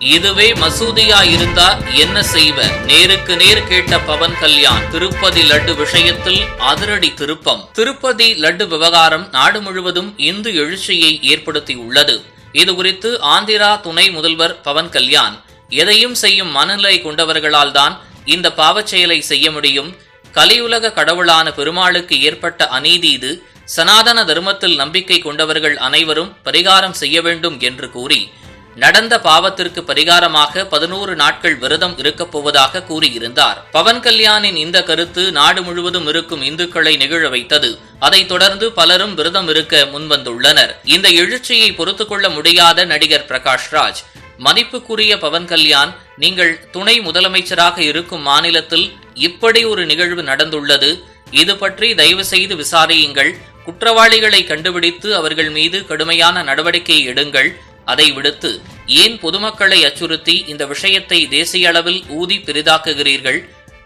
இதுவே மசூதியா இருந்தா என்ன செய்வ? நேருக்கு நேர் கேட்ட பவன் கல்யாண் திருப்பதி லட்டு விஷயத்தில் அதிரடி திருப்பம். திருப்பதி லட்டு விவகாரம் நாடு முழுவதும் இந்து எழுச்சியை ஏற்படுத்தியுள்ளது இது குறித்து ஆந்திரா துணை முதல்வர் பவன் கல்யாண் எதையும் செய்யும் மனநிலை கொண்டவர்களால் தான் இந்த பாவச் செயலை செய்ய முடியும். கலியுலக கடவுளான பெருமாளுக்கு ஏற்பட்ட அநீதி இது. சனாதன தர்மத்தில் நம்பிக்கை கொண்டவர்கள் அனைவரும் பரிகாரம் செய்ய வேண்டும் என்று கூறி நடந்த பாவத்திற்கு பரிகாரமாக பதினோரு நாட்கள் விரதம் இருக்கப் போவதாக கூறியிருந்தார். பவன் கல்யாணின் இந்த கருத்து நாடு முழுவதும் இருக்கும் இந்துக்களை நிகழ வைத்தது. அதைத் தொடர்ந்து பலரும் விரதம் இருக்க முன்வந்துள்ளனர். இந்த எழுச்சியை பொறுத்து கொள்ள முடியாத நடிகர் பிரகாஷ் ராஜ் மதிப்புக்குரிய பவன் கல்யாண் நீங்கள் துணை முதலமைச்சராக இருக்கும் மாநிலத்தில் இப்படி ஒரு நிகழ்வு நடந்துள்ளது. இது பற்றி தயவு செய்து விசாரியுங்கள். குற்றவாளிகளை கண்டுபிடித்து அவர்கள் மீது கடுமையான நடவடிக்கை எடுங்கள். அதை விடுத்து ஏன் பொதுமக்களை அச்சுறுத்தி இந்த விஷயத்தை தேசிய அளவில் ஊதி பெரிதாக்குகிறீர்கள்?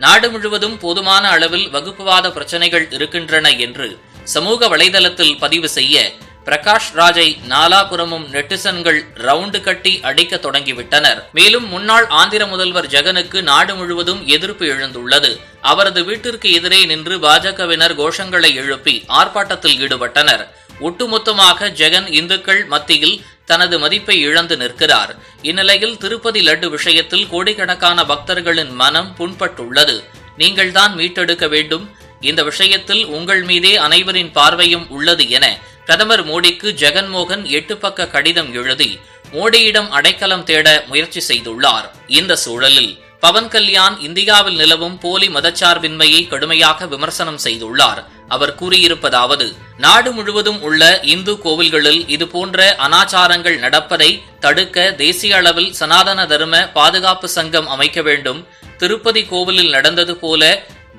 நாடு முழுவதும் போதுமான அளவில் வகுப்புவாத பிரச்சனைகள் இருக்கின்றன என்று சமூக வலைதளத்தில் பதிவு செய்ய பிரகாஷ் ராஜை நாலாபுரமும் நெட்டிசன்கள் ரவுண்டு கட்டி அடிக்க தொடங்கிவிட்டனர். மேலும் முன்னாள் ஆந்திர முதல்வர் ஜெகனுக்கு நாடு முழுவதும் எதிர்ப்பு எழுந்துள்ளது. அவரது வீட்டிற்கு எதிரே நின்று பாஜகவினர் கோஷங்களை எழுப்பி ஆர்ப்பாட்டத்தில் ஈடுபட்டனர். ஒட்டுமொத்தமாக ஜெகன் இந்துக்கள் மத்தியில் தனது மதிப்பை இழந்து நிற்கிறார். இந்நிலையில் திருப்பதி லட்டு விஷயத்தில் கோடிக்கணக்கான பக்தர்களின் மனம் புண்பட்டுள்ளது. நீங்கள்தான் மீட்டெடுக்க வேண்டும். இந்த விஷயத்தில் உங்கள் மீதே அனைவரின் பார்வையும் உள்ளது என பிரதமர் மோடிக்கு ஜெகன்மோகன் எட்டு பக்க கடிதம் எழுதி மோடியிடம் அடைக்கலம் தேட முயற்சி செய்துள்ளார். இந்த சூழலில் பவன் கல்யாண் இந்தியாவில் நிலவும் போலி மதச்சார்பின்மையை கடுமையாக விமர்சனம் செய்துள்ளார். அவர் கூறியிருப்பதாவது நாடு முழுவதும் உள்ள இந்து கோவில்களில் இதுபோன்ற அனாச்சாரங்கள் நடப்பதை தடுக்க தேசிய அளவில் சனாதன தர்ம பாதுகாப்பு சங்கம் அமைக்க வேண்டும். திருப்பதி கோவிலில் நடந்தது போல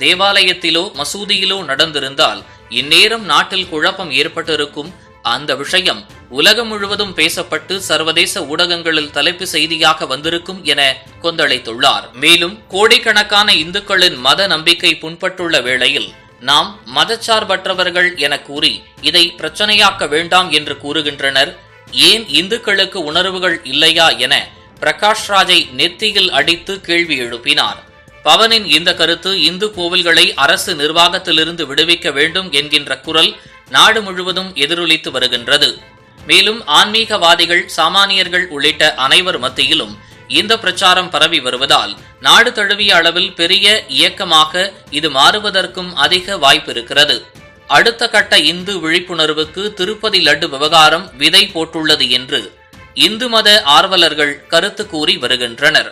தேவாலயத்திலோ மசூதியிலோ நடந்திருந்தால் இந்நேரம் நாட்டில் குழப்பம் ஏற்பட்டிருக்கும் அந்த விஷயம் உலகம் முழுவதும் பேசப்பட்டு சர்வதேச ஊடகங்களில் தலைப்பு செய்தியாக வந்திருக்கும் என கொந்தளித்துள்ளார். மேலும் கோடிக்கணக்கான இந்துக்களின் மத நம்பிக்கை புண்பட்டுள்ள வேளையில் நாம் மதச்சார்பற்றவர்கள் என கூறி இதை பிரச்சனையாக்க வேண்டாம் என்று கூறுகின்றனர். ஏன் இந்துக்களுக்கு உணர்வுகள் இல்லையா என பிரகாஷ் ராஜை நெத்தியில் அடித்து கேள்வி எழுப்பினார். பவனின் இந்த கருத்து இந்து கோவில்களை அரசு நிர்வாகத்திலிருந்து விடுவிக்க வேண்டும் என்கின்ற குரல் நாடு முழுவதும் எதிரொலித்து வருகின்றது. மேலும் ஆன்மீகவாதிகள் சாமானியர்கள் உள்ளிட்ட அனைவர் மத்தியிலும் இந்த பிரச்சாரம் பரவி வருவதால் நாடு தழுவிய அளவில் பெரிய இயக்கமாக இது மாறுவதற்கும் அதிக வாய்ப்பு இருக்கிறது. அடுத்த கட்ட இந்து விழிப்புணர்வுக்கு திருப்பதி லட்டு விவகாரம் விதை போட்டுள்ளது என்று இந்து மத ஆர்வலர்கள் கருத்து கூறி வருகின்றனர்.